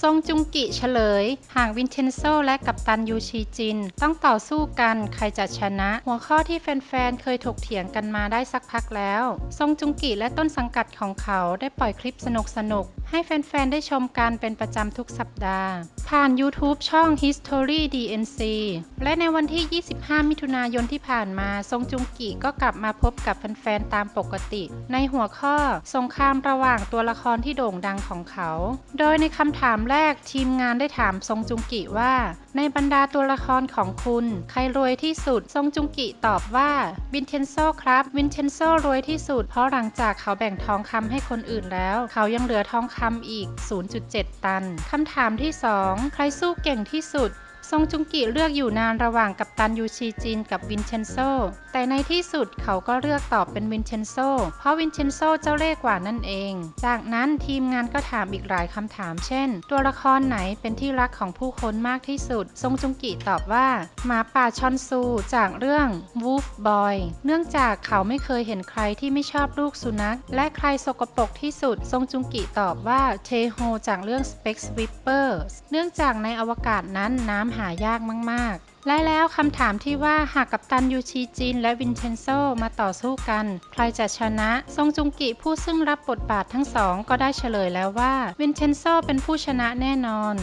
ซงจุงกิเฉลย หากวินเทนโซและกัปตันยูชีจิน ต้องต่อสู้กันใครจะชนะ หัวข้อที่แฟนๆ เคยถกเถียงกันมาได้สักพักแล้ว ซงจุงกิและต้นสังกัดของเขาได้ปล่อยคลิปสนุกๆ ให้แฟน ๆ ได้ชมกันเป็นประจำทุกสัปดาห์ ผ่าน YouTube ช่อง History DNC และในวันที่ 25 มิถุนายนที่ผ่านมาซงจุงกิก็กลับมาพบกับแฟน ๆ ตามปกติ ในหัวข้อ สงครามระหว่างตัวละครที่โด่งดังของเขา โดยในคำถามแรกทีมงานได้ถามซงจุงกิว่า ในบรรดาตัวละครของคุณ ใครรวยที่สุด ซงจุงกิตอบว่า วินเทนโซครับ วินเทนโซรวยที่สุด เพราะหลังจากเขาแบ่งทองคำให้คนอื่นแล้ว เขายังเหลือทองคำอีก 0.7 ตันคำถามที่ 2 ใครสู้เก่งที่สุด ซงจุงกิเลือกอยู่นานระหว่างกัปตันยูชีจินกับวินเชนโซ แต่ในที่สุดเขาก็เลือกตอบเป็นวินเชนโซ เพราะวินเชนโซเจ้าเล่ห์กว่านั่นเอง จากนั้นทีมงานก็ถามอีกหลายคำถามเช่น ตัวละครไหนเป็นที่รักของผู้คนมากที่สุด ซงจุงกิตอบว่า หมาป่าชอนซูจากเรื่อง Wolf Boy เนื่องจากเขาไม่เคยเห็นใครที่ไม่ชอบลูกสุนัข และใครสกปรกที่สุด ซงจุงกิตอบว่าเทโฮจากเรื่อง Specs Sweeper เนื่องจากในอวกาศนั้นน้ำหายากมาก ๆ และแล้วคำถามที่ว่าหากกัปตันยูชีจินและวินเชนโซมาต่อสู้กัน ใครจะชนะ ซงจุงกิผู้ซึ่งรับบทบาททั้งสองก็ได้เฉลยแล้วว่าวินเชนโซเป็นผู้ชนะแน่นอน